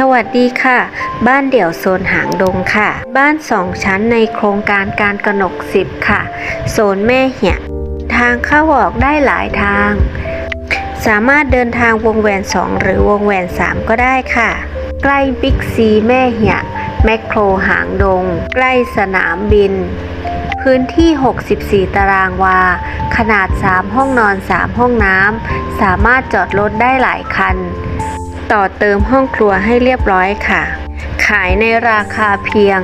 สวัสดีค่ะ บ้านเดี่ยวโซนหางดงค่ะ บ้านสองชั้นในโครงการการกนกสิบค่ะ โซนแม่เหี่ยทางเข้าออกได้หลายทาง สามารถเดินทางวงแหวน 2 หรือวงแหวน 3 ก็ได้ค่ะ ใกล้บิ๊กซีแม่เหี่ยแมคโครหางดง ใกล้สนามบิน พื้นที่ 64 ตารางวา ขนาด 3 ห้องนอน 3 ห้องน้ำ สามารถจอดรถได้หลายคัน ต่อเติมห้องครัวให้เรียบร้อยค่ะ ขายในราคาเพียง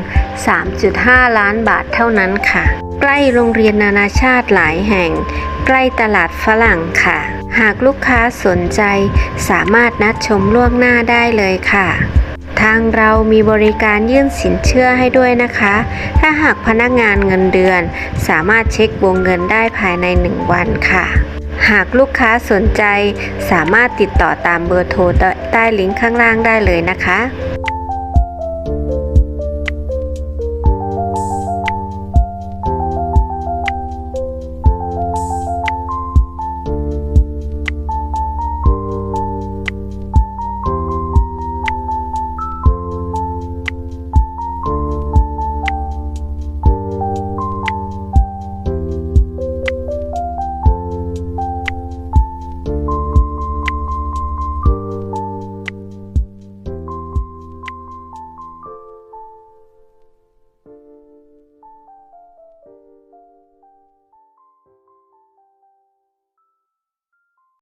3.5 ล้านบาทเท่านั้นค่ะ ใกล้โรงเรียนนานาชาติหลายแห่ง ใกล้ตลาดฝรั่งค่ะ หากลูกค้าสนใจสามารถนัดชมล่วงหน้าได้เลยค่ะทางเรามีบริการยื่นสินเชื่อให้ด้วยนะคะ ถ้าหากพนักงานเงินเดือน สามารถเช็ควงเงินได้ภายใน 1 วันค่ะ หากลูกค้าสนใจสามารถติดต่อตามเบอร์โทรใต้ลิงก์ข้างล่างได้เลยนะคะ